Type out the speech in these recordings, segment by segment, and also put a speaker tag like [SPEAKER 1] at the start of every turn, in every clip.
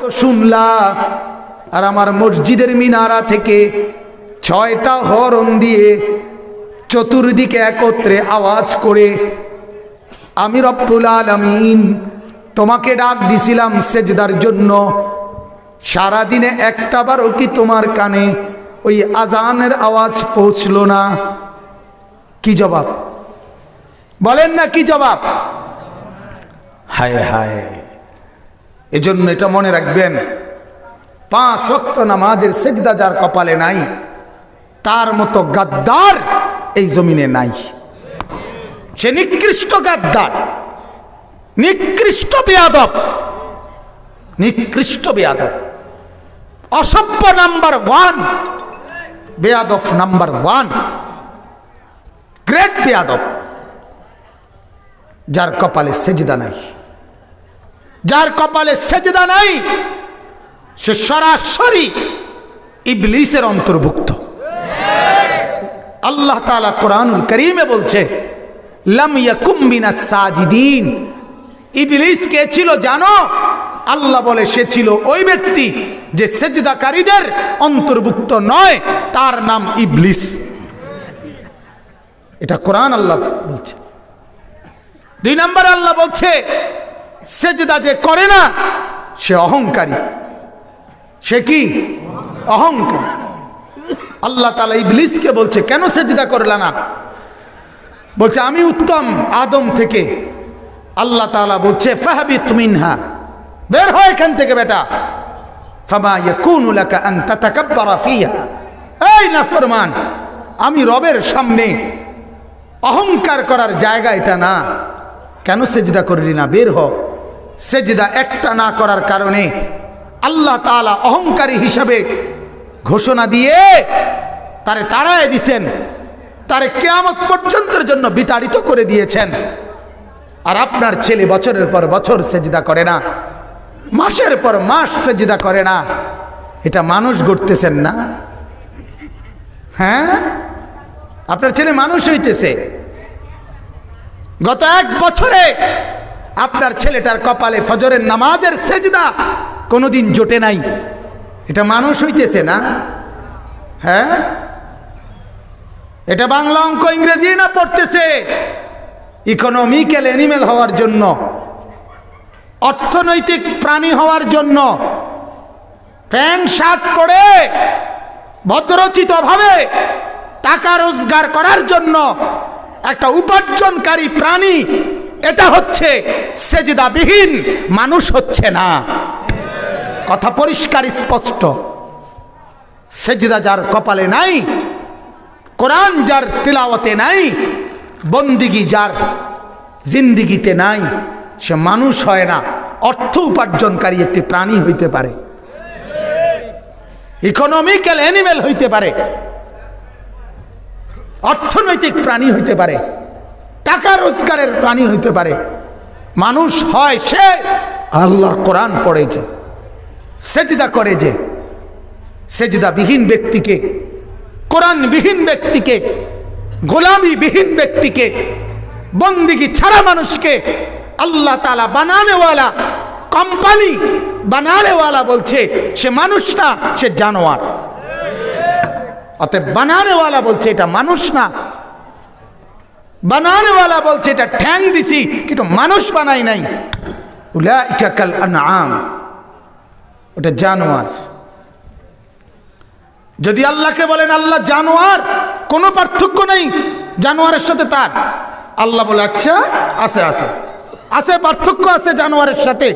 [SPEAKER 1] তো শুনলা, আর আমার মসজিদের মিনারা থেকে ছয়টা হরন দিয়ে চতুর্দিকে একত্রে আওয়াজ করে, আমি রব্বুল আলমিন তোমাকে ডাক দিছিলাম সেজদার জন্য। সারাদিনে একটা বারও কি তোমার কানে ওই আজানের আওয়াজ পৌঁছলো না? কি জবাব? বলেন না কি জবাব? হায় হায়। এজন্য এটা মনে রাখবেন, পাঁচ ওয়াক্ত নামাজের সেজদা যার কপালে নাই, তার মতো গাদ্দার এই জমিনে নাই। সে নিকৃষ্ট গাদ্দার, নিকৃষ্ট বেয়াদব নিকৃষ্ট বেয়াদব। অসভ্য নাম্বার ওয়ান, বেয়াদব নাম্বার ওয়ান, গ্রেট বেয়াদব, যার কপালে সেজদা নাই। যার কপালে সেজদা নাই, সে সরাসরি ইবলিসের অন্তর্ভুক্ত। আল্লাহ তাআলা কোরআনুল করিমে বলছে, লাম ইয়াকুম সাজিদিন। ইবলিস কে ছিল জানো? আল্লাহ বলে, সে ছিল ওই ব্যক্তি যে সেজদাকারীদের অন্তর্ভুক্ত নয়, তার নাম ইবলিস। এটা কোরআন আল্লাহ বলছে। দুই নম্বর আল্লাহ বলছে সেজদা যে করে না, সে অহংকারী। সে কি? অহংকার। আল্লাহ তালা ইবলিসকে বলছে, কেন সেজদা করলা না? বলছে, আমি উত্তম আদম থেকে। আল্লাহ তালা বলছে, ফাহাবিত মিনহা। বের হয় এখান থেকে বেটা। এই নাফরমান, আমি রবের সামনে অহংকার করার জায়গা এটা না। কেন সেজদা করলি না? বের হ। সেজদা একটা না করার কারণে আল্লাহ তাআলা অহংকারী হিসাবে ঘোষণা দিয়ে তারে তাড়ায় দিছেন, তারে কেয়ামত পর্যন্তের জন্য বিতাড়িত করে দিয়েছেন। আর আপনার ছেলে বছরের পর বছর সেজদা করে না, মাসের পর মাস সেজদা করে না, এটা মানুষ গড়তেছেন না? হ্যাঁ? আপনার ছেলে মানুষ হইতেছে। গত এক বছরে আপনার ছেলেটার কপালে ফজরের নামাজের সেজদা কোনোদিন জোটে নাই। এটা মানুষ হইতেছে না? হ্যাঁ? এটা বাংলা অঙ্ক ইংরেজি না পড়তেছে? ইকোনমিক্যাল অ্যানিমেল হওয়ার জন্য, অর্থনৈতিক প্রাণী হওয়ার জন্য, প্যান্ট, শার্ট পরে ভদ্রচিতভাবে টাকা রোজগার করার জন্য একটা উপার্জনকারী প্রাণী এটা হচ্ছে সেজদাবিহীন, মানুষ হচ্ছে না। কথা পরিষ্কার, স্পষ্ট। সেজদা যার কপালে নাই, কোরআন যার তিলাওয়াতে নাই, বন্দিগি যার জিন্দিগিতে নাই, সে মানুষ হয় না। অর্থ উপার্জনকারী একটি প্রাণী হইতে পারে। ইকোনমিক্যাল অ্যানিমেল হইতে পারে। অর্থনৈতিক প্রাণী হইতে পারে। টাকা রোজগারের প্রাণী হইতে পারে। মানুষ হয় সে আল্লাহর কোরআন পড়ে যে, সেজদা করে যে, সেজদাবিহীন ব্যক্তিকে, কোরআনবিহীন ব্যক্তিকে, গোলামিবিহীন ব্যক্তিকে, বন্দিগি ছাড়া মানুষকে আল্লাহ তালা বানানেওয়ালা, কোম্পানি বানানেওয়ালা বলছে, সে মানুষ না সে জানোয়ার। অতএব বানানেওয়ালা বলছে, এটা মানুষ না বানানেওয়ালা বলছে, এটা ঠ্যাং দিছি, কিন্তু মানুষ বানাই নাই। উলাইকা কাল আনআম। ওটা জানোয়ার। যদি আল্লাহকে বলেন আল্লাহ জানোয়ার, কোনো পার্থক্য নেই, জানোয়ারের সাথে তার। আল্লাহ বলে আচ্ছা আছে আছে। আছে, পার্থক্য আছে জানোয়ারের সাথে।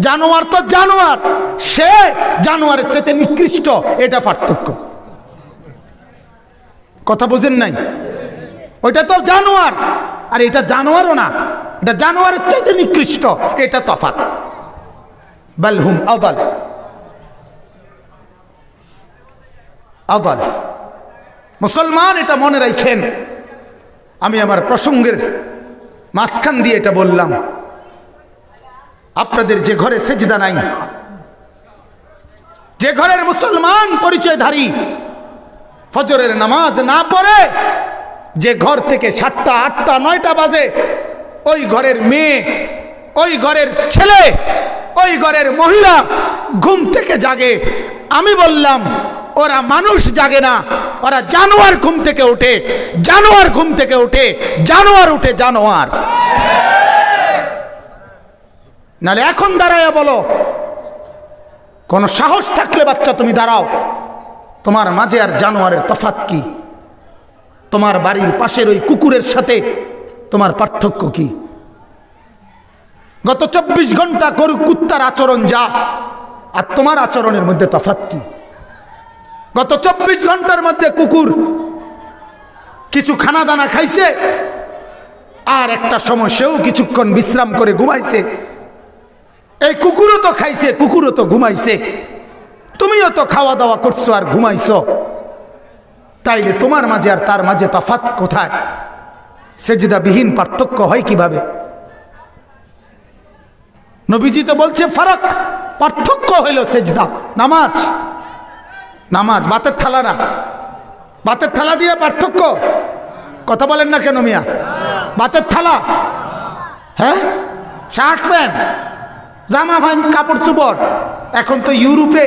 [SPEAKER 1] জানোয়ার তো জানোয়ার, সে জানোয়ারের চাইতে নিকৃষ্ট, এটা পার্থক্য। কথা বুঝেন নাই? ওইটা তো জানোয়ার। আর এটা জানোয়ারও না। এটা জানোয়ারের চাইতে নিকৃষ্ট। এটা তফাত বালহুম আদাল। আদাল। মুসলমান এটা মনে রাখেন আমি আমার প্রসঙ্গের মাঝখান দিয়ে এটা বললাম। আপনাদের যে ঘরে সেজদা নাই, যে ঘরের মুসলমান পরিচয়ধারী, ফজরের নামাজ না পড়ে যে ঘর থেকে সাতটা, আটটা, নয়টা বাজে, ওই ঘরের মেয়ে, ওই ঘরের ছেলে, ওই ঘরের মহিলা ঘুম থেকে জাগে। আমি বললাম, ওরা মানুষ জাগে না, ওরা জানোয়ার ঘুম থেকে ওঠে, জানোয়ার ঘুম থেকে ওঠে, জানোয়ার উঠে জানোয়ার। নালে এখন দাঁড়ায় বলো, কোন সাহস থাকলে বাচ্চা তুমি দাঁড়াও, তোমার মাঝে আর জানোয়ারের তফাত কি? তোমার বাড়ির পাশের ওই কুকুরের সাথে তোমার পার্থক্য কি? গত চব্বিশ ঘণ্টা গরু কুত্তার আচরণ যা, আর তোমার আচরণের মধ্যে তফাত কি? গত চব্বিশ ঘণ্টার মধ্যে কুকুর কিছু খানা দানা খাইছে, আর একটা সময় সেও কিছুক্ষণ বিশ্রাম করে ঘুমাইছে। এই কুকুরও তো খাইছে, কুকুরও তো ঘুমাইছে। তুমিও তো খাওয়া দাওয়া করছ আর ঘুমাইছো। তাইলে তোমার মাঝে আর তার মাঝে তফাত কোথায়? সেজদাবিহীন পার্থক্য হয় কীভাবে? নবীজি তো বলছে, ফারাক, পার্থক্য হইল সেজদা, নামাজ। নামাজ, বাতের থালা না। বাতের থালা দিয়ে পার্থক্য? কথা বলেন না কেন মিয়া? বাতের থালা। হ্যাঁ? শার্ট প্যান্ট, জামা প্যান্ট, কাপড় চোপড়। এখন তো ইউরোপে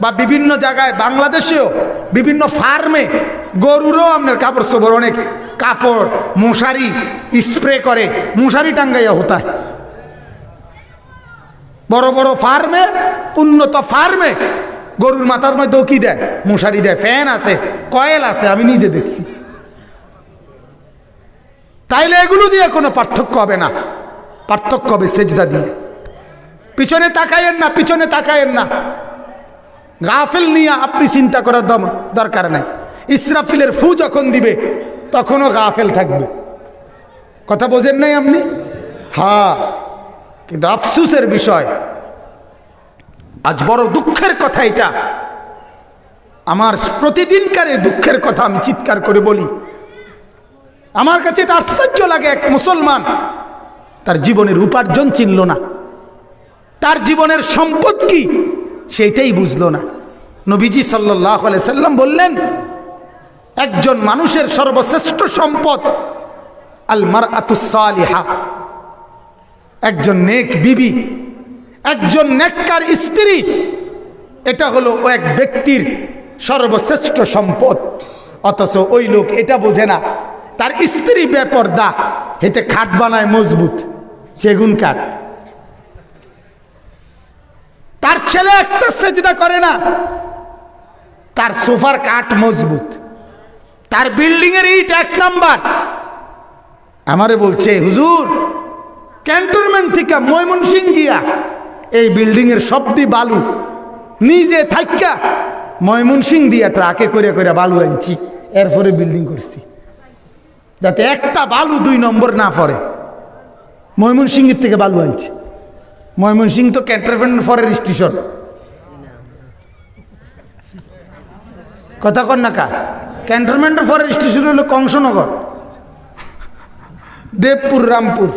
[SPEAKER 1] বা বিভিন্ন জায়গায় বাংলাদেশেও বিভিন্ন ফার্মে গরুরও আপনার কাপড় চোপড় অনেক কাপড়, মশারি স্প্রে করে, মশারি টাঙ্গাইয়া হতায়। বড় বড় ফার্মে, উন্নত ফার্মে গরুর মাথার মধ্যেও কি দেয়? মশারি দেয়, ফ্যান আছে, কয়েল আছে, আমি নিজে দেখছি। তাইলে এগুলো দিয়ে কোনো পার্থক্য হবে না। পার্থক্য হবে সেজদা দিয়ে। পিছনে তাকায়েন না, পিছনে তাকায়েন না। গাফিল নিয়ে আপনি চিন্তা করার দম দরকার নাই। ইসরাফিলের ফু যখন দিবে, তখনও গাফেল থাকবে। কথা বোঝেন নাই আপনি? হ্যাঁ কিন্তু আফসুসের বিষয়, আজ বড় দুঃখের কথা এটা। আমার প্রতিদিনকার এই দুঃখের কথা আমি চিৎকার করে বলি। আমার কাছে এটা আশ্চর্য লাগে এক মুসলমান, তার জীবনের উপার্জন চিনল না। তার জীবনের সম্পদ কি? সেইটাই বুঝলো না। নবীজি সাল্লাহ সাল্লাম বললেন, একজন মানুষের সর্বশ্রেষ্ঠ সম্পদ আল মার আতুসালিহা একজন নেক বিবি, একজন নেককার স্ত্রী, এটা হলো ও এক ব্যক্তির সর্বশ্রেষ্ঠ সম্পদ। অথচ ওই লোক এটা বোঝে না, তার স্ত্রী বেপর্দা, হেতে খাট বানায় মজবুত, সেগুন কাঠ। তার ছেলে একটা সেজদা করে না। তার সোফার কাঠ মজবুত। তার বিল্ডিং এর ইট এক নাম্বার। আমারে বলছে, হুজুর, ক্যান্টনমেন্ট থেকে ময়মনসিং গিয়া এই বিল্ডিং এর সবদি বালু নিজে থাইকা ময়মনসিং দিয়া ট্রাকে করে করে বালু আনছি, এরপরে বিল্ডিং করছি। যাতে একটা বালু দুই নম্বর না পড়ে। ময়মনসিংহের থেকে বালু আনছি। ময়মনসিং তো ক্যান্টনমেন্ট ফরের স্টেশন। কথা কর না কা? ক্যান্টনমেন্ট ফরের স্টেশন হলো কংসনগর, দেবপুর, রামপুর।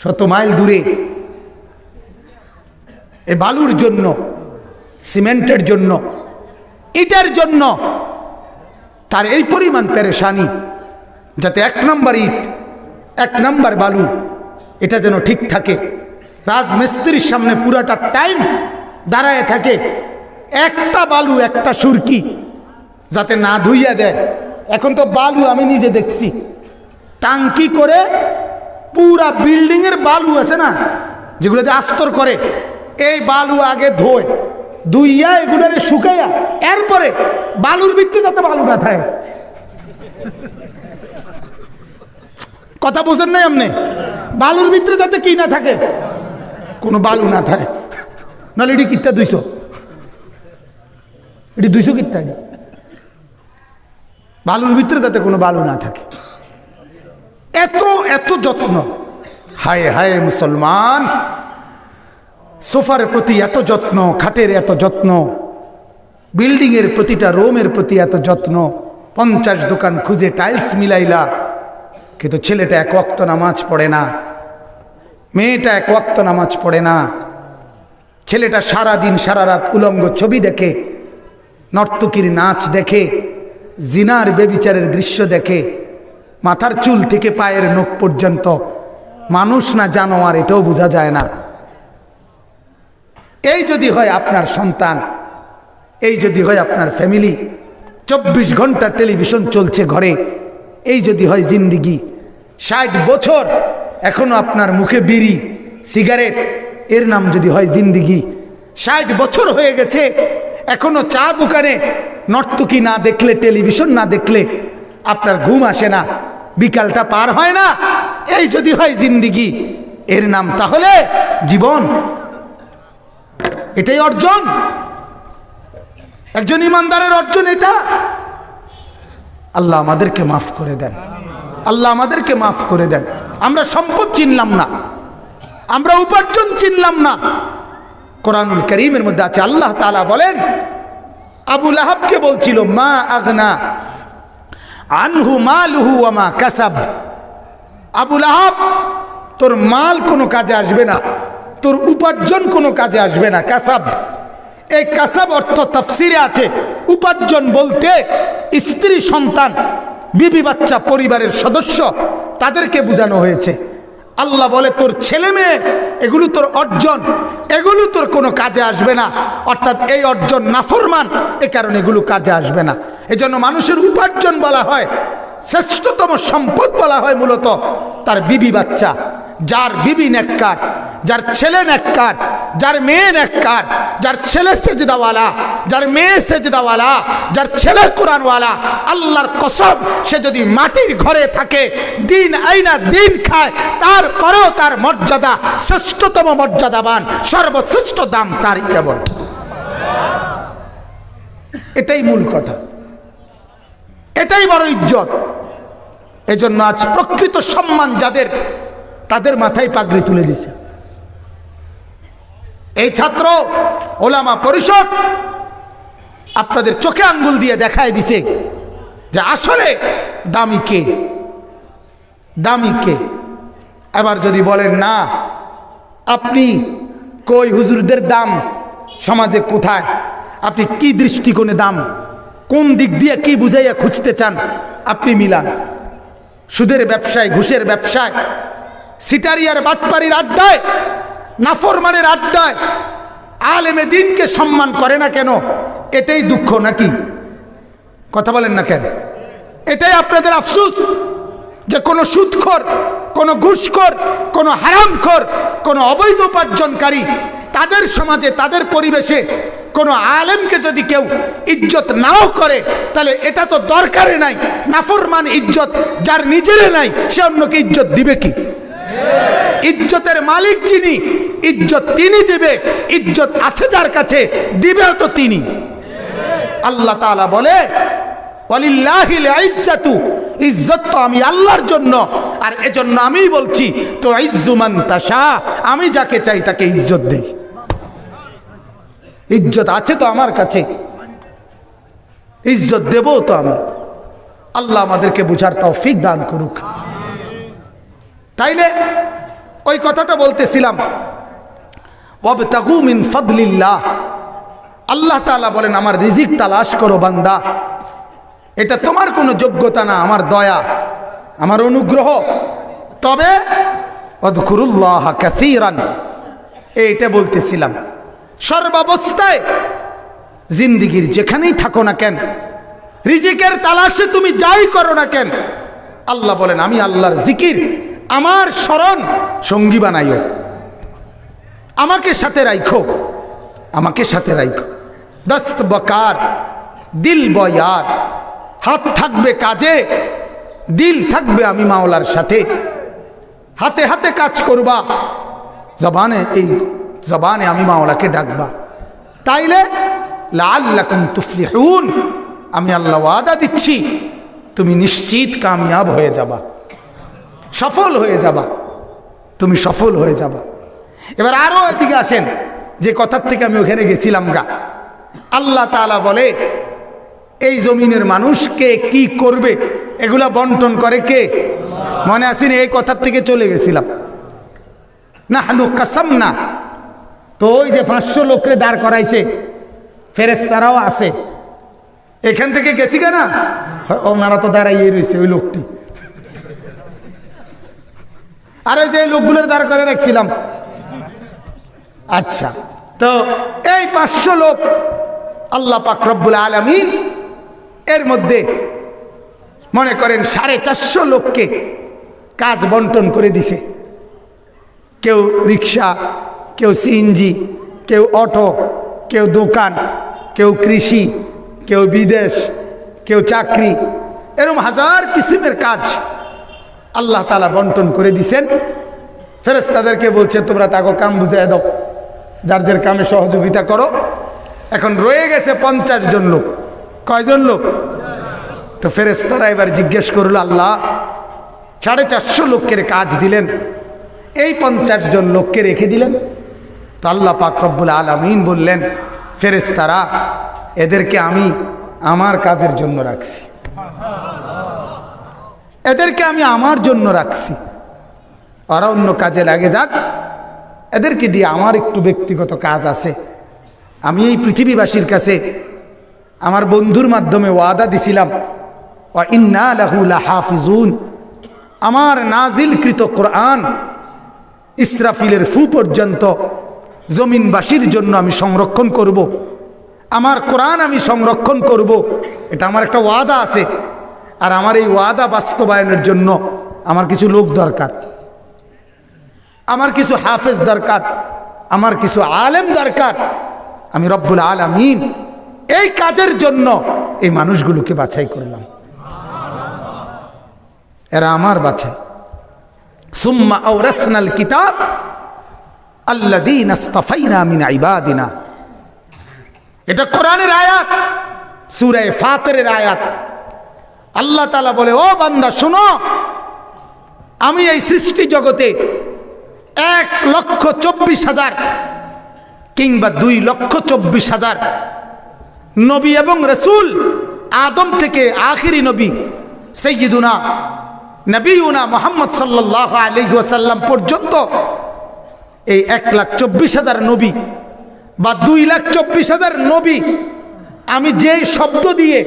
[SPEAKER 1] শত মাইল দূরে। এ বালুর জন্য, সিমেন্টের জন্য, ইটের জন্য, তার এই পরিমাণ পেরেশানি, যাতে এক নম্বর ইট, এক নম্বর বালু এটা যেন ঠিক থাকে। রাজমিস্ত্রির সামনে পুরাটা টাইম দাঁড়ায় থাকে। একটা বালু, একটা সুরকি যাতে না ধুইয়া দেয়। এখন তো বালু আমি নিজে দেখছি। টাঙ্কি করে পুরা বিল্ডিংয়ের বালু আছে না, যেগুলোতে আস্তর করে, এই বালু আগে ধোয়, ধুইয়া এগুলোরে শুকাইয়া, এরপরে বালুর ভিত্তি যাতে বালু না থাকে। কথা বোঝেন নাই আপনি? বালুর ভিতরে যাতে কি না থাকে? কোনো বালু না থাকে। নাহলে এটি কিত্তা দুইশো। এটি দুইশো কিত্তা বালুর ভিতরে যাতে কোনো বালু না থাকে। এত এত যত্ন। হায় হায় মুসলমান। সোফার প্রতি এত যত্ন, খাটের এত যত্ন। বিল্ডিংয়ের প্রতিটা রোমের প্রতি এত যত্ন। পঞ্চাশ দোকান খুঁজে টাইলস মিলাইলা। কিন্তু ছেলেটা এক ওয়াক্ত নামাজ পড়ে না। মেয়েটা এক ওয়াক্ত নামাজ পড়ে না। ছেলেটা সারা দিন সারা রাত উলঙ্গ ছবি দেখে, নর্তকীর নাচ দেখে, জিনার বেবিচারের দৃশ্য দেখে, মাথার চুল থেকে পায়ের নখ পর্যন্ত। মানুষ না জানোয়ার এটাও বোঝা যায় না। এই যদি হয় আপনার সন্তান, এই যদি হয় আপনার ফ্যামিলি, চব্বিশ ঘণ্টা টেলিভিশন চলছে ঘরে এই যদি হয় জিন্দিগি। ষাট বছর এখনও আপনার মুখে বিড়ি, সিগারেট, এর নাম যদি হয় জিন্দিগি। ষাট বছর হয়ে গেছে, এখনও চা দোকানে নর্তকী না দেখলে, টেলিভিশন না দেখলে আপনার ঘুম আসে না, বিকালটা পার হয় না। এই যদি হয় জিন্দিগি, এর নাম তাহলে জীবন। এটাই অর্জন। একজন ইমানদারের অর্জন এটা। আল্লাহ আমাদেরকে মাফ করে দেন। আল্লাহ আমাদেরকে মাফ করে দেন। আমরা সম্পদ চিনলাম না। আমরা উপার্জন চিনলাম না। কোরআনুল করিমের মধ্যে আছে, আল্লাহ তালা বলেন আবুল আহাবকে বলছিল, মা আগনা আনহু মালহু আমা কাসাব। আবুল আহাব তোর মাল কোনো কাজে আসবে না। তোর উপার্জন কোনো কাজে আসবে না। কাসাব। এই কাসাব অর্থ তফসিরে আছে উপার্জন বলতে স্ত্রী, সন্তান, বিবি, বাচ্চা, পরিবারের সদস্য, তাদেরকে বোঝানো হয়েছে। আল্লাহ বলে, তোর ছেলে মেয়ে, এগুলো তোর অর্জন, এগুলো তোর কোনো কাজে আসবে না। অর্থাৎ এই অর্জন নাফরমান, এ কারণে এগুলো কাজে আসবে না। এজন্য মানুষের উপার্জন বলা হয় শ্রেষ্ঠতম সম্পদ বলা হয় মূলত তার বিবি বাচ্চা। যার বিবি নেককার, যার ছেলে নেককার, যার মেয়ে নেককার, যার ছেলে সেজদাওয়ালা, যার মেয়ে সেজদাওয়ালা, যার ছেলে কোরআনওয়ালা, আল্লাহর কসম, সে যদি মাটির ঘরে থাকে, দিন আইনা দিন খায়, তারপরেও তার মর্যাদা শ্রেষ্ঠতম মর্যাদাবান, সর্বশ্রেষ্ঠ দাম তারই কেবল। এটাই মূল কথা। এটাই বড় ইজ্জত। এজন্য আজ প্রকৃত সম্মান যাদের, তাদের মাথায় পাগড়ি তুলে দিছে এই ছাত্র ওলামা পরিষদ আপনাদের চোখে আঙ্গুল দিয়ে দেখায় দিছে যে আসলে দামি কে? দামি কে? এবার যদি বলেন, না, আপনি কই হুজুরদের দাম? সমাজে কোথায়? আপনি কি দৃষ্টিকোণে দাম? কোন দিক দিয়ে কি বুঝাইয়া খুঁজতে চান? আপনি মিলান। সুদের ব্যবসায়, ঘুষের ব্যবসায়, সিটারিয়ার বাটপাড়ির আড্ডায়, নাফরমানের আড্ডায়, আলেমে দিনকে সম্মান করে না কেন? এটাই দুঃখ নাকি? কথা বলেন না কেন? এটাই আপনাদের আফসুস যে কোনো সুদখোর, কোনো ঘুষখোর, কোনো হারামখোর, কোনো অবৈধ উপার্জনকারী তাদের সমাজে, তাদের পরিবেশে কোনো আলেমকে যদি কেউ ইজ্জত নাও করে, তাহলে এটা তো দরকারে নাই। নাফরমান ইজ্জত যার নিজেরে নাই, সে অন্যকে ইজ্জত দিবে কি? ইজ্জতের মালিক যিনি, ইজ্জত তিনি দিবে, ইজ্জত আছে যার কাছে, দিবেও তো তিনি। আল্লাহ তাআলা বলে ইজ্জাতু তো আমি আল্লাহর জন্য, আর এজন্য আমি বলছি তো ইজ্জুমান তাশা আমি যাকে চাই তাকে ইজ্জত দেই। ইজ্জত আছে তো আমার কাছে। ইজ্জত দেবো তো আমি। আল্লাহ আমাদেরকে বুঝার তৌফিক দান করুক। তাইলে ওই কথাটা বলতেছিলাম। আল্লাহ তাআলা বলেন, আমার রিজিক তালাশ করো বান্দা। এটা তোমার কোনো যোগ্যতা না, আমার দয়া, আমার অনুগ্রহ। তবে এইটা বলতেছিলাম। সর্বাবস্থায় জিন্দিগির যেখানেই থাকো না কেন, রিজিকের তালাশে তুমি যাই করো না কেন, আল্লাহ বলেন, আমি আল্লাহর জিকির, আমার স্মরণ সঙ্গী বানাইও। আমাকে সাথে রাইখো, আমাকে সাথে রাইখো। দস্ত বকার, দিল বয়ার, হাত থাকবে কাজে, দিল থাকবে আমি মাওলার সাথে। হাতে হাতে কাজ করবা, জবানে এই জবানে আমি মাওলাকে ডাকবা। তাইলে লাল্লাকুম তুফলিহুন, আমি আল্লাহ ওয়াদা দিচ্ছি, তুমি নিশ্চিত কামিয়াব হয়ে যাবা, সফল হয়ে যাবা, তুমি সফল হয়ে যাবা। এবার আরও এদিকে আসেন, যে কথার থেকে আমি ওখানে গেছিলাম গা। আল্লাহ তাআলা বলে, এই জমিনের মানুষ কে কি করবে, এগুলা বন্টন করে কে? মনে আসেনি এই কথার থেকে চলে গেছিলাম। না হানু কাসাম না তো ওই যে পাঁচশো লোকরে দাঁড় করাইছে ফেরেস্তারাও আছে। এখান থেকে গেছি কেনা? ওনারা তো দাঁড়াইয়ে রয়েছে ওই লোকটি। আরে যে লোকগুলোর দাঁড় করে রাখছিলাম। আচ্ছা তো এই পাঁচশো লোক আল্লাহ পাক রব্বুল আলমিন এর মধ্যে মনে করেন সাড়ে চারশো লোককে কাজ বন্টন করে দিছে। কেউ রিক্সা কেউ সিএনজি, কেউ অটো, কেউ দোকান, কেউ কৃষি, কেউ বিদেশ, কেউ চাকরি। এরকম হাজার কিসিমের কাজ আল্লাহ তালা বন্টন করে দিছেন। ফেরেস তাদেরকে বলছে, তোমরা তাকে কাম বুঝিয়ে দাও। যার যার কামে সহযোগিতা করো। এখন রয়ে গেছে পঞ্চাশ জন লোক। কয়জন লোক? তো ফেরেস্তারা এবার জিজ্ঞেস করল, আল্লাহ, সাড়ে চারশো লোকের কাজ দিলেন। এই পঞ্চাশ জন লোককে রেখে দিলেন। তো আল্লাহ রব্বুল আলমিন বললেন ফেরেস্তারা এদেরকে আমি আমার কাজের জন্য রাখছি। এদেরকে আমি আমার জন্য রাখছি। ওরা অন্য কাজে লাগে যাক, এদেরকে দিয়ে আমার একটু ব্যক্তিগত কাজ আছে। আমি এই পৃথিবীবাসীর কাছে আমার বন্ধুর মাধ্যমে ওয়াদা দিছিলাম, ওয়া ইন্না লাহু লাহাফিজুন। আমার নাজিলকৃত কোরআন ইসরাফিলের ফু পর্যন্ত জমিনবাসীর জন্য আমি সংরক্ষণ করব। আমার কোরআন আমি সংরক্ষণ করব। এটা আমার একটা ওয়াদা আছে। আর আমার এই ওয়াদা বাস্তবায়নের জন্য আমার কিছু লোক দরকার। আমার কিছু হাফেজ দরকার। আমার কিছু আলেম দরকার। আমি রব্বুল আলমিন এই কাজের জন্য এই মানুষগুলোকে বাছাই করলাম। এরা আমার বাছাই। সুম্মা আওরাসনাল কিতাব আল্লাযীনা ইসতাফাইনা মিন ইবাদিনা। এটা কোরআনের আয়াত সূরা ফাতিরের আয়াত। আল্লাহ তাআলা বলে, ও বান্দা, শোনো, আমি এই সৃষ্টি জগতে এক লক্ষ চব্বিশ হাজার কিংবা দুই লক্ষ চব্বিশ হাজার নবী এবং রসুল, আদম থেকে আখিরি নবী সৈয়দুনা নবীনা মোহাম্মদ সাল্লাহ ওসাল্লাম পর্যন্ত এই এক লাখ চব্বিশ হাজার নবী বা দুই লাখ চব্বিশ হাজার নবী আমি যে শব্দ দিয়ে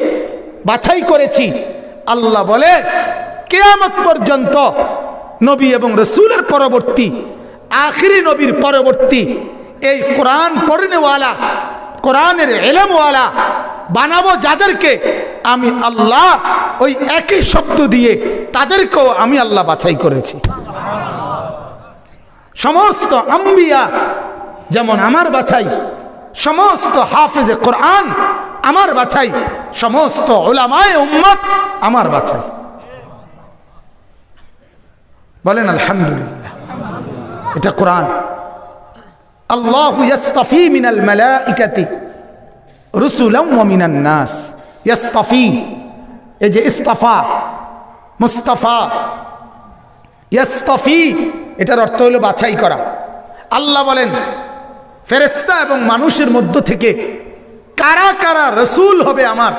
[SPEAKER 1] বাছাই করেছি, আল্লাহ বলে, কেয়ামত পর্যন্ত নবী এবং রসুলের পরবর্তী, আখিরি নবীর পরবর্তী, এই কোরআন পড়নেওয়ালা, কোরআনের এলেমওয়ালা বানাবো যাদেরকে আমি আল্লাহ ওই একই শব্দ দিয়ে তাদেরকেও আমি আল্লাহ বাছাই করেছি। সমস্ত আম্বিয়া যেমন আমার বাছাই, সমস্ত হাফেজে কোরআন আমার বাছাই, সমস্ত ওলামায় উম্মত আমার বাছাই। বলেন, আলহামদুলিল্লাহ। এটা কোরআন। আল্লাহ ইয়াস্তাফি মিনাল মালাইকাতি রুসুলাম ওয়া মিনান নাস। ইয়াস্তাফি, এই যে ইস্তাফা, মুস্তাফা, ইয়াস্তাফি এটার অর্থ হলো বাছাই করা। আল্লাহ বলেন ফেরেস্তা এবং মানুষের মধ্য থেকে কারা কারা রসুল হবে আমার,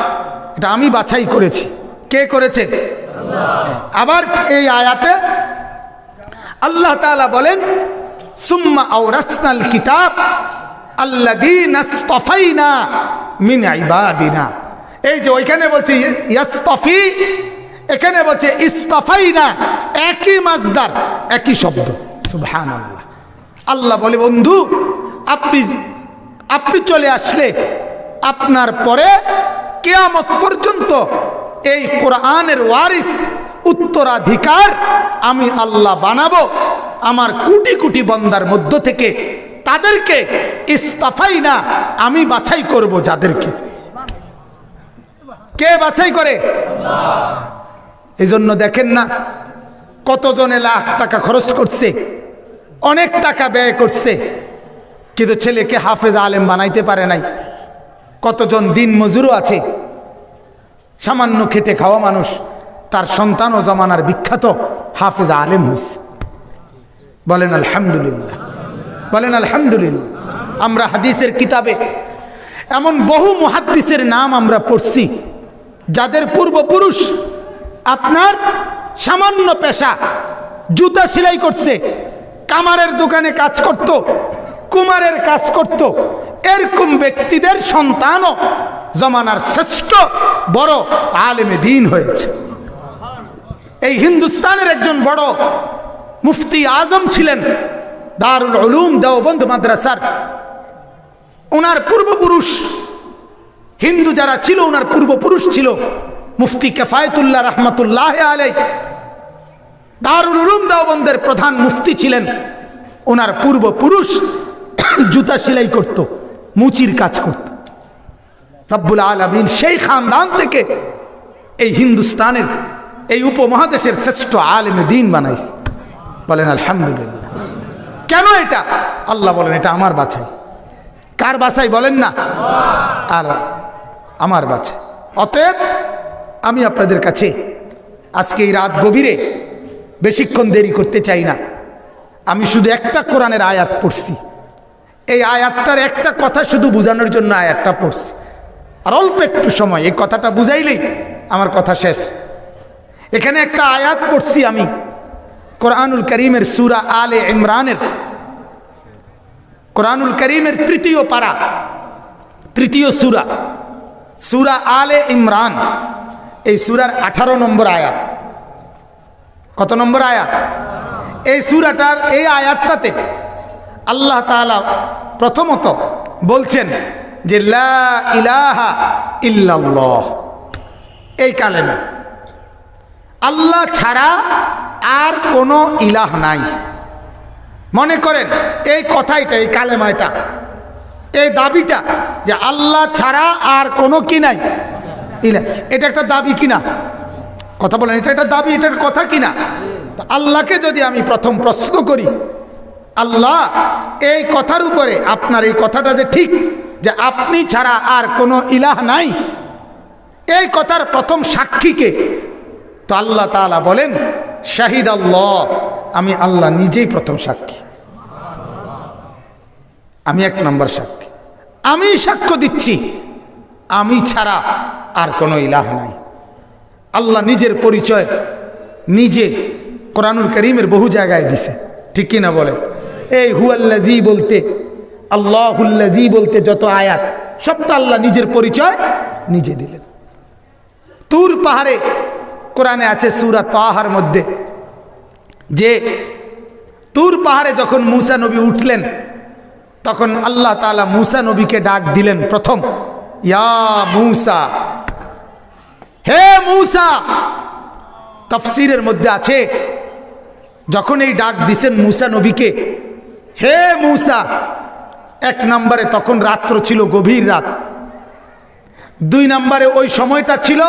[SPEAKER 1] এটা আমি বাছাই করেছি। কে করেছে? আবার এই আয়াতে আল্লাহ তাআলা বলেন, সুম্মা আওরাসনাল কিতাব আল্লাযীনা ইসতাফাইনা মিন ইবাদিনা। এই যে ওইখানে বলছে, ইয়াস্তাফি এখানে বলছে, ইস্তাফাইনা একই মাজদার, একই শব্দ। সুবহানাল্লাহ। আল্লাহ বলে, বন্ধু, আপনি আপনি চলে আসলে আপনার পরে কেয়ামত পর্যন্ত এই কোরআনের ওয়ারিস, উত্তরাধিকার আমি আল্লাহ বানাবো। আমার কোটি কোটি বন্দার মধ্য থেকে তাদেরকে ইস্তাফাই না আমি বাছাই করব যাদেরকে। কে বাছাই করে? এই জন্য দেখেন না কতজনে লাখ টাকা খরচ করছে, অনেক টাকা ব্যয় করছে, কিন্তু ছেলেকে হাফেজ আলেম বানাইতে পারে নাই। কতজন দিন মজুরও আছে, সামান্য খেটে খাওয়া মানুষ, তার সন্তান ও জমানার বিখ্যাত হাফেজ আলেম হয়েছে বলেন আলহামদুলিল্লাহ বলেন আলহামদুলিল্লাহ, আমরা হাদিসের কিতাবে এমন বহু মুহাদ্দিসের নাম আমরা পড়ছি, যাদের পূর্বপুরুষ আপনার সামান্য পেশা, জুতা সেলাই করছে, কামারের দোকানে কাজ করত, কুমারের কাজ করত, এরকম ব্যক্তিদের সন্তানও জমানার শ্রেষ্ঠ বড় আলেমে দিন হয়েছে। এই হিন্দুস্তানের একজন বড় মুফতি আজম ছিলেন, দারুল উলুম দেওবন্দ মাদ্রাসার। ওনার পূর্বপুরুষ, হিন্দু যারা ছিল ওনার পূর্বপুরুষ ছিল। মুফতি কেফায়তুল্লাহ রহমতুল্লাহ আলাই দারুল উলুম দেওবন্দের প্রধান মুফতি ছিলেন। ওনার পূর্বপুরুষ জুতা সেলাই করত, মুচির কাজ করত। রব্বুল আলমিন সেই খানদান থেকে এই হিন্দুস্তানের, এই উপমহাদেশের শ্রেষ্ঠ আলেমে দিন বানাইছে। বলেন, আলহামদুলিল্লাহ। কেন এটা? আল্লাহ বলেন, এটা আমার বাছাই। কার বাছাই বলেন না? আর আমার বাছাই। অতএব আমি আপনাদের কাছে আজকে এই রাত গভীরে বেশিক্ষণ দেরি করতে চাই না। আমি শুধু একটা কোরআনের আয়াত পড়ছি। এই আয়াতটার একটা কথা শুধু বোঝানোর জন্য আয়াতটা পড়ছি। আর অল্প একটু সময়, এই কথাটা বুঝাইলেই আমার কথা শেষ। এখানে একটা আয়াত পড়ছি আমি, কোরআনুল করিমের সুরা আলে ইমরানের। কোরআনুল করিমের তৃতীয় পারা, তৃতীয় সুরা সুরা আলে ইমরান। এই সুরার আঠারো নম্বর আয়াত। কত নম্বর আয়াত? এই সুরাটার এই আয়াতটাতে আল্লাহ তাআলা প্রথমত বলছেন যে, লা ইলাহা ইল্লাল্লাহ। এই কালেমা। আল্লাহ ছাড়া আর কোনো ইলাহ নাই। মনে করেন, এই কথাইটা, এই কালেমাটা এই দাবিটা যে, আল্লাহ ছাড়া আর কোনো কি নাই? ইলা, এটা একটা দাবি কিনা? কথা বলেন, এটা একটা দাবি, এটার কথা কিনা? তো আল্লাহকে যদি আমি প্রথম প্রশ্ন করি, আল্লাহ, এই কথার উপরে আপনার এই কথাটা যে ঠিক, যে আপনি ছাড়া আর কোনো ইলাহ নাই, এই কথার প্রথম সাক্ষীকে তো আল্লাহ তাআলা বলেন, শাহিদ আল্লাহ। আমি আল্লাহ নিজেই প্রথম সাক্ষী। আমি এক নম্বর সাক্ষী। আমি সাক্ষ্য দিচ্ছি। আমি ছাড়া আর কোনো ইলাহ নাই। আল্লাহ নিজের পরিচয় নিজে কোরআনুল করিমের বহু জায়গায় দিছে। ঠিক কিনা বলে? এই হুয়াল্লাজি বলতে আল্লাহুল্লাজি বলতে যত আয়াত, সব তো আল্লাহ নিজের পরিচয় নিজে দিলেন। তুর পাহাড়ে কোরআনে আছে সুরা তাহার মধ্যে, যে তুর পাহাড়ে যখন মুসা নবী উঠলেন, তখন আল্লাহ তালা মুসা নবীকে ডাক দিলেন প্রথম। ইয়া মুসা। হে মুসা, তফসিরের মধ্যে আছে, যখন এই ডাক দিছেন মূসা নবীকে, হে মূসা, এক নম্বরে তখন রাত্র ছিল, গভীর রাত। দুই নম্বরে ওই সময়টা ছিল,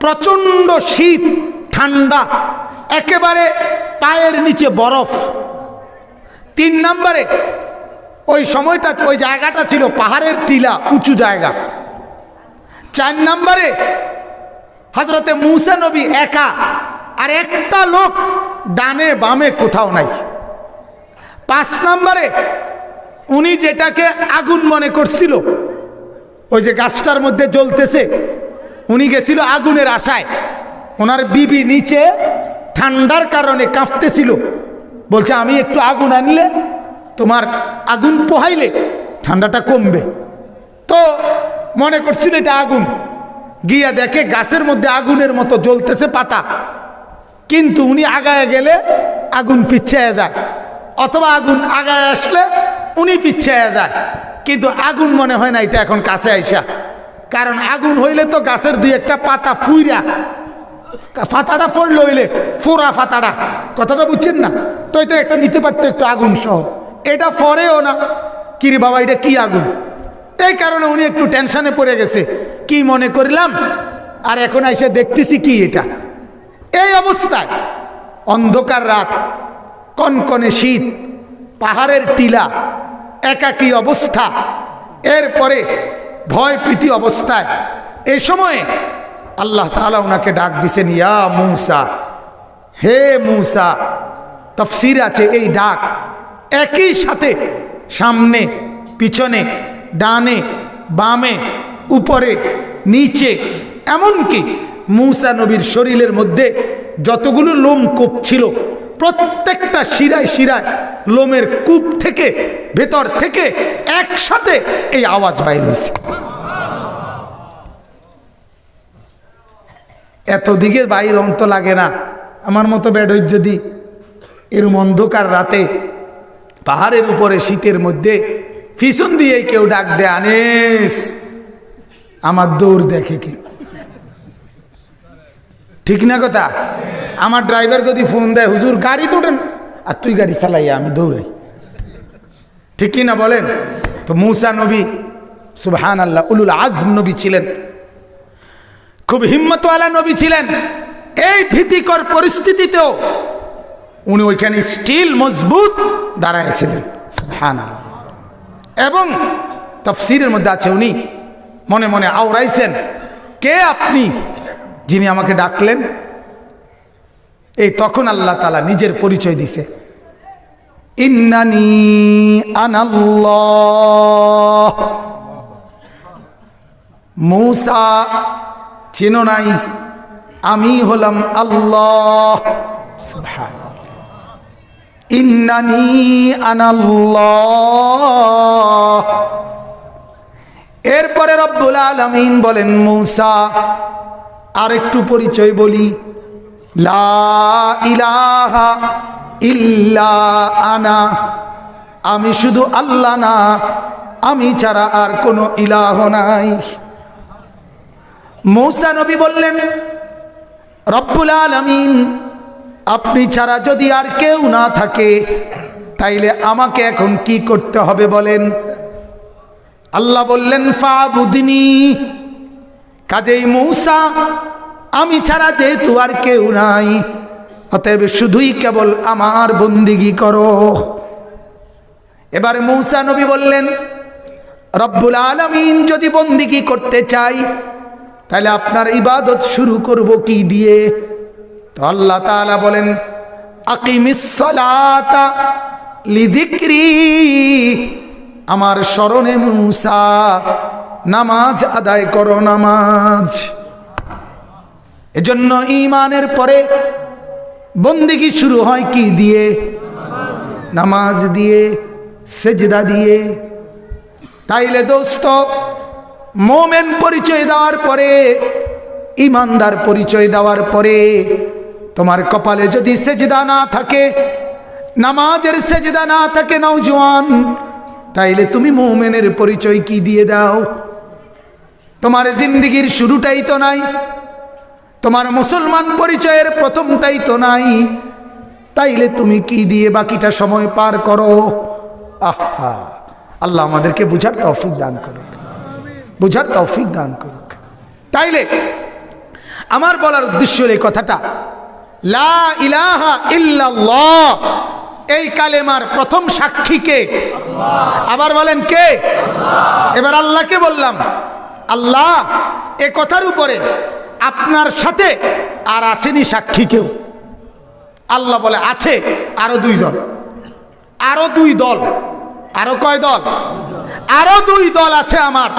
[SPEAKER 1] প্রচণ্ড শীত, ঠান্ডা, একেবারে পায়ের নিচে বরফ। তিন নম্বরে ওই সময়টা ওই জায়গাটা ছিল পাহাড়ের টিলা, উঁচু জায়গা। চার নম্বরে হজরতে মুসা নবী একা, আর একটা লোক ডানে বামে কোথাও নাই। পাঁচ নম্বরে উনি যেটাকে আগুন মনে করছিল, ওই যে গাছটার মধ্যে জ্বলতেছে, উনি গেছিল আগুনের আশায়। ওনার বিবি নিচে ঠান্ডার কারণে কাঁপতেছিল। বলছে, আমি একটু আগুন আনলে তোমার আগুন পোহাইলে ঠান্ডাটা কমবে। তো মনে করছিল এটা আগুন। গিয়া দেখে গাছের মধ্যে আগুনের মতো জ্বলতেছে পাতা। কিন্তু উনি আগায় গেলে আগুন পিছিয়ে যায়। অথবা আগুন আগায় আসলে উনি পিছিয়ে যায়। কিন্তু আগুন মনে হয় না, এটা এখন কাছে আইসা। কারণ আগুন হইলে তো গাছের দুই একটা পাতা ফুইরা। ফাতাটা পড়ল হইলে ফোরা ফাতাটা। কথাটা বুঝছেন না? তো তো একটা নিতে পারতো একটু আগুন সহ। এটা পরেও না। কিরে বাবা, এটা কি আগুন? এই কারণে উনি একটু টেনশনে পড়ে গেছে। কি মনে করলাম? আর এখন এসে দেখতেছি কি এটা। এই অবস্থায় অন্ধকার রাত, কনকনে শীত, পাহাড়ের টিলা, একাকী অবস্থা, এরপরে ভয় প্রীতি অবস্থায় এ সময়ে আল্লাহ তাআলা ওনাকে ডাক দিছেন, ইয়া মূসা, হে মূসা, তফসির আছে এই ডাক একই সাথে সামনে, পিছনে, ডানে, বামে, উপরে, নিচে, এমনকি মূসা নবীর শরীরের মধ্যে যতগুলো লোম কূপ ছিল প্রত্যেকটা শিরায় শিরায় লোমের কূপ থেকে, ভেতর থেকে একসাথে এই আওয়াজ বাইর হয়েছে। এতদিকে বাইর অন্ত লাগে না। আমার মতো বেডই যদি এরম অন্ধকার রাতে পাহাড়ের উপরে শীতের মধ্যে পিছন দিয়ে কেউ ডাক দেয়, আনিস, আমার দৌড় দেখে কি? ঠিক না কথা? আমার ড্রাইভার যদি ফোন দেয়, হুজুর, গাড়ি তোটেন আর তুই গাড়ি চালাই, আমি দৌড়াই। ঠিক কি না বলেন? তো মুসা নবী সুবহান আল্লাহ উলুল আজম নবী ছিলেন। খুব হিম্মতওয়ালা নবী ছিলেন। এই ভীতিকর পরিস্থিতিতেও উনি ওইখানে স্টিল মজবুত দাঁড়াইছিলেন। আল্লাহ এবং তফসিরের মধ্যে আছে উনি মনে মনে আওড়াইছেন, কে আপনি? যিনি আমাকে ডাকলেন। এই তখন আল্লাহ তালা নিজের পরিচয় দিছে। ইন্নানি আনাল্লাহ। মূসা চেনো নাই, আমি হলাম আল্লাহ। ইন্নানি আনাল্লাহ। এরপরে রব্বুল আলমিন বলেন, মূসা আর একটু পরিচয় বলি। লা ইলাহা ইল্লা আনা। আমি শুধু আল্লাহ না, আমি ছাড়া আর কোনো ইলাহ নাই। মৌসা নবী বললেন, রব্বুল আলমিন আপনি ছাড়া যদি আর কেউ না থাকে, তাইলে আমাকে এখন কি করতে হবে বলেন? আল্লাহ বললেন ফা বুদিনী কাজেই মৌসা, আমি ছাড়া যেহেতু আর কেউ নাই, অতএব শুধুই কেবল আমার বন্দিগি করো। এবারে মৌসা নবী বললেন, রব্বুল আলমিন যদি বন্দিগি করতে চাই তাহলে আপনার ইবাদত শুরু করব কি দিয়ে? তো আল্লাহ তাআলা বলেন লিদিক্রি আমার স্মরণে মুসা, নামাজ আদায় করো নামাজ। এজন্য ইমানের পরে বন্দিগি শুরু হয় কি দিয়ে? নামাজ দিয়ে, সেজদা দিয়ে। তাইলে দোস্ত, মোমেন পরিচয় দেওয়ার পরে ইমানদার পরিচয় দেওয়ার পরে তোমার কপালে যদি সেজদা না থাকে, নামাজের সেজদা না থাকে নৌজওয়ান তাইলে তুমি মোমেনের পরিচয় কি দিয়ে দাও? তোমার জিন্দিগির শুরুটাই তো নাই, তোমার মুসলমান পরিচয়ের প্রথমটাই তো নাই, তাইলে তুমি কি দিয়ে বাকিটা সময় পার করো? আহা, আল্লাহ আমাদেরকে বুঝার তৌফিক দান করুক, বুঝার তৌফিক দান করুক। তাইলে, আমার বলার উদ্দেশ্য এই কথাটা। লা এই কালেমার প্রথম সাক্ষীকে আবার বলেন কে? এবার আল্লাহকে বললাম, আল্লাহ, এ কথার উপরে আপনার সাথে আর আছেনি সাক্ষী কেউ। আল্লাহ বলে, আছে আরও দুই দল আরও দুই দল। আরও কয় দল? আরও দুই দল আছে আমার।